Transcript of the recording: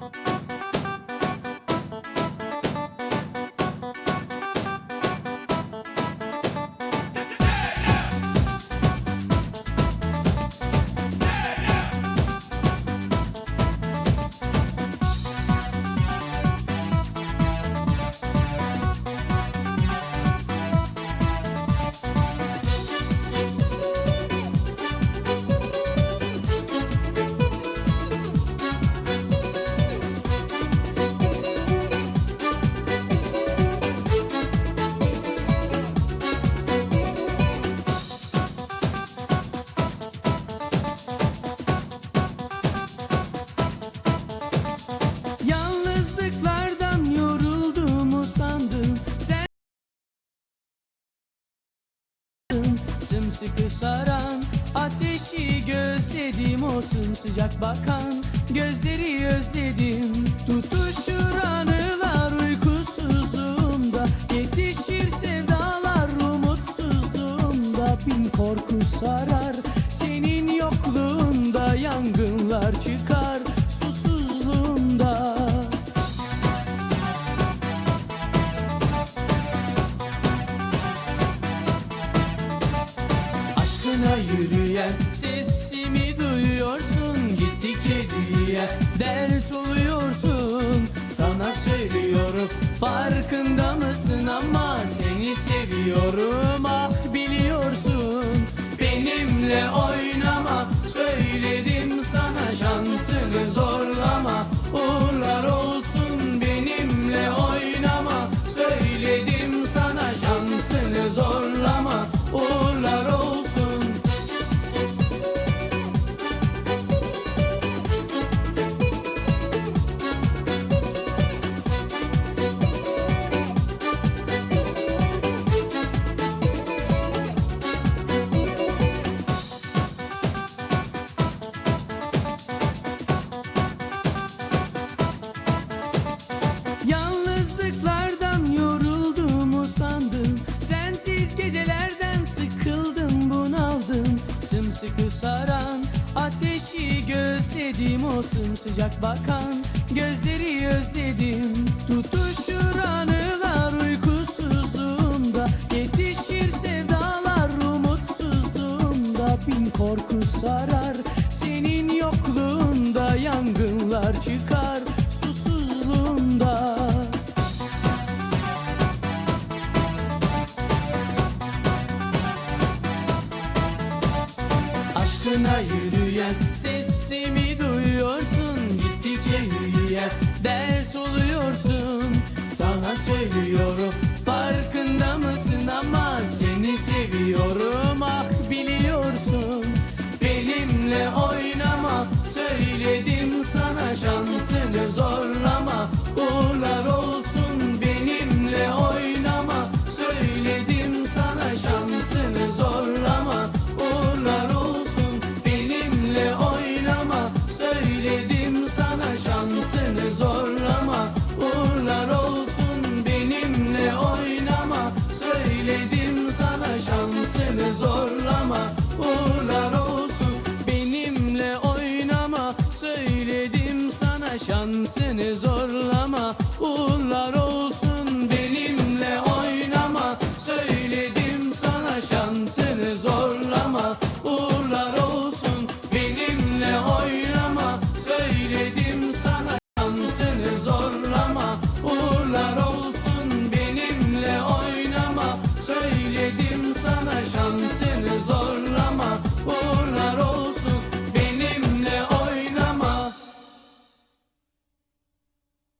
Bye. Sımsıkı saran ateşi gözledim o sımsıcak bakan gözleri özledim. Tutuşur anılar uykusuzluğumda Yetişir sevdalar umutsuzluğumda. Bin korku sarar senin yokluğunda Yangınlar çıkar yürüyen sesimi duyuyorsun Gittikçe büyüyen dert oluyorsun. Sana söylüyorum farkında mısın ama Seni seviyorum. Ah biliyorsun Benimle oynama. Söyledim sana Şansını zorlama. Uğurlar olsun Benimle oynama. Söyledim sana Şansını zorlama Sımsıkı saran ateşi gözledim O sımsıcak bakan. Gözleri özledim Tutuşur anılar uykusuzluğumda. Yetişir sevdalar umutsuzluğumda. Bin korku sarar senin yokluğunda Yangınlar çıkar Aşkına yürüyen sesimi duyuyorsun. Gittikçe yürüyen dert oluyorsun. Sana söylüyorum farkında mısın? Ama Seni seviyorum ah biliyorsun. Benimle oynama söyledim sana. Şansını zorlama Kendisini zorlama uğurlar olsun. Benimle oynama söyledim sana Şansını zorlama uğurlar olsun. Benimle oynama söyledim sana Şansını zorlama